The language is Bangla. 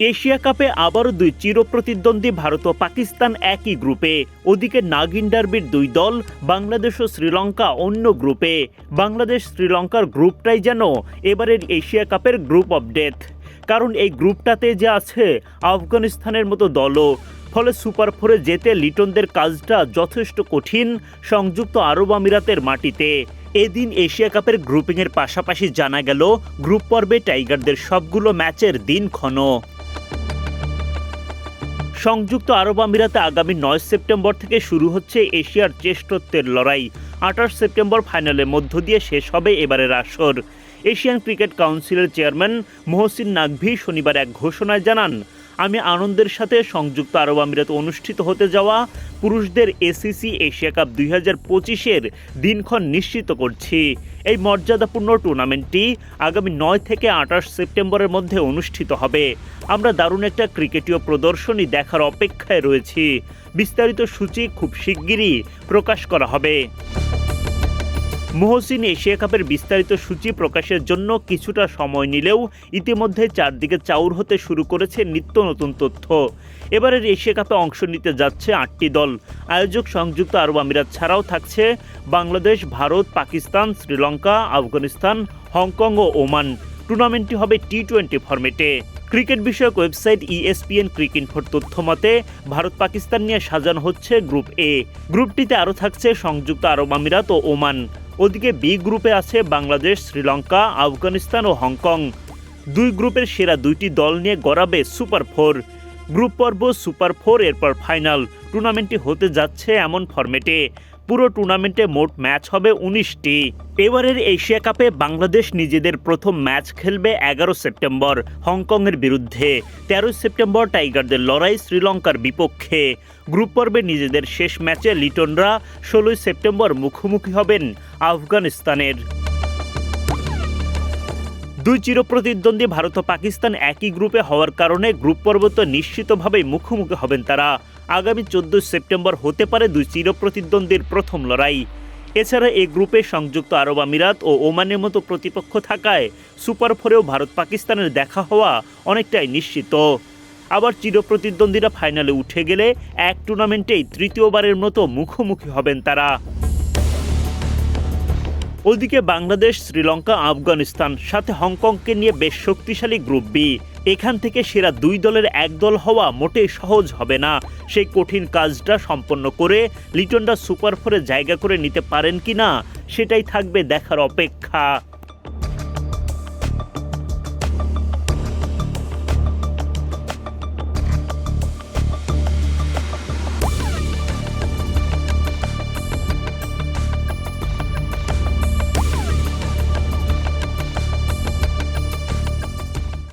এশিয়া কাপে আবারও দুই চিরপ্রতিদ্বন্দ্বী ভারত ও পাকিস্তান একই গ্রুপে। ওদিকে নাগিন ডার্বির দুই দল, বাংলাদেশ ও শ্রীলঙ্কা অন্য গ্রুপে। বাংলাদেশ শ্রীলঙ্কার গ্রুপটাই যেন এবারের এশিয়া কাপের গ্রুপ অফ ডেথ। কারণ এই গ্রুপটাতে যে আছে আফগানিস্তানের মতো দলও। ফলে সুপার ফোরে যেতে লিটনদের কাজটা যথেষ্ট কঠিন, সংযুক্ত আরব আমিরাতের মাটিতে। এদিন এশিয়া কাপের গ্রুপিংয়ের পাশাপাশি জানা গেল, গ্রুপ পর্বে টাইগারদের সবগুলো ম্যাচের দিনক্ষণ সংযুক্ত আরব আমিরাতে আগামী নয় সেপ্টেম্বর থেকে শুরু হচ্ছে এশিয়ার শ্রেষ্ঠত্বের লড়াই। আঠাশ সেপ্টেম্বর ফাইনালের মধ্য দিয়ে শেষ হবে এবারের আসর। এশিয়ান ক্রিকেট কাউন্সিলের চেয়ারম্যান মোহসিন নাকভি শনিবার এক ঘোষণায় জানান আমি আনন্দের সাথে সংযুক্ত আরব আমিরাত অনুষ্ঠিত হতে যাওয়া পুরুষদের এসিসি এশিয়া কাপ দুই হাজার পঁচিশের দিনক্ষণ নিশ্চিত করছি। এই মর্যাদাপূর্ণ টুর্নামেন্টটি আগামী নয় থেকে আঠাশ সেপ্টেম্বরের মধ্যে অনুষ্ঠিত হবে। আমরা দারুণ একটা ক্রিকেটীয় প্রদর্শনী দেখার অপেক্ষায় রয়েছি। বিস্তারিত সূচি খুব শিগগিরই প্রকাশ করা হবে। মহসিন এশিয়া কাপের বিস্তারিত সূচি প্রকাশের জন্য কিছুটা সময় নিলেও ইতিমধ্যে চারদিকে চাউর হতে শুরু করেছে নিত্য নতুন তথ্য। এবারের এশিয়া কাপে অংশ নিতে যাচ্ছে আটটি দল। আয়োজক সংযুক্ত আরব আমিরাত ছাড়াও থাকছে বাংলাদেশ, ভারত, পাকিস্তান, শ্রীলঙ্কা, আফগানিস্তান, হংকং ও ওমান। টুর্নামেন্টটি হবে টি টোয়েন্টি ফরম্যাটে। ক্রিকেট বিষয়ক ওয়েবসাইট ইএসপিএন ইএসপিএন ক্রিকইনফোর তথ্য মতে, ভারত পাকিস্তান নিয়ে সাজানো হচ্ছে গ্রুপ এ। গ্রুপটিতে আরও থাকছে সংযুক্ত আরব আমিরাত ও ওমান। ওদিকে বি গ্রুপে আছে বাংলাদেশ, শ্রীলঙ্কা, আফগানিস্তান ও হংকং। দুই গ্রুপের সেরা দুইটি দল নিয়ে গড়াবে সুপার ফোর। গ্রুপ পর্ব সুপার ফোর, এরপর ফাইনাল। টুর্নামেন্টটি হতে যাচ্ছে এমন ফরম্যাটে। পুরো টুর্নামেন্টে মোট ম্যাচ হবে উনিশটি। এবারের এশিয়া কাপে বাংলাদেশ নিজেদের প্রথম ম্যাচ খেলবে এগারো সেপ্টেম্বর হংকংয়ের বিরুদ্ধে। তেরোই সেপ্টেম্বর টাইগারদের লড়াই শ্রীলঙ্কার বিপক্ষে। গ্রুপ পর্বে নিজেদের শেষ ম্যাচে লিটনরা ষোলোই সেপ্টেম্বর মুখোমুখি হবেন আফগানিস্তানের। দুই চিরপ্রতিদ্বন্দ্বী ভারত ও পাকিস্তান একই গ্রুপে হওয়ার কারণে গ্রুপ পর্ব তো নিশ্চিতভাবেই মুখোমুখি হবেন তারা। আগামী চোদ্দই সেপ্টেম্বর হতে পারে দুই চিরপ্রতিদ্বন্দ্বীর প্রথম লড়াই। এছাড়া এই গ্রুপে সংযুক্ত আরব আমিরাত ও ওমানের মতো প্রতিপক্ষ থাকায় সুপার ফোরেও ভারত পাকিস্তানের দেখা হওয়া অনেকটাই নিশ্চিত। আবার চিরপ্রতিদ্বন্দ্বীরা ফাইনালে উঠে গেলে এক টুর্নামেন্টেই তৃতীয়বারের মতো মুখোমুখি হবেন তারা। ওদিকে বাংলাদেশ, শ্রীলঙ্কা, আফগানিস্তান, সাথে হংকংকে নিয়ে বেশ শক্তিশালী গ্রুপ বি। এখান থেকে সেরা দুই দলের এক দল হওয়া মোটেই সহজ হবে না। সেই কঠিন কাজটা সম্পন্ন করে লিটনরা সুপার ফোরে জায়গা করে নিতে পারেন কি না সেটাই থাকবে দেখার অপেক্ষা।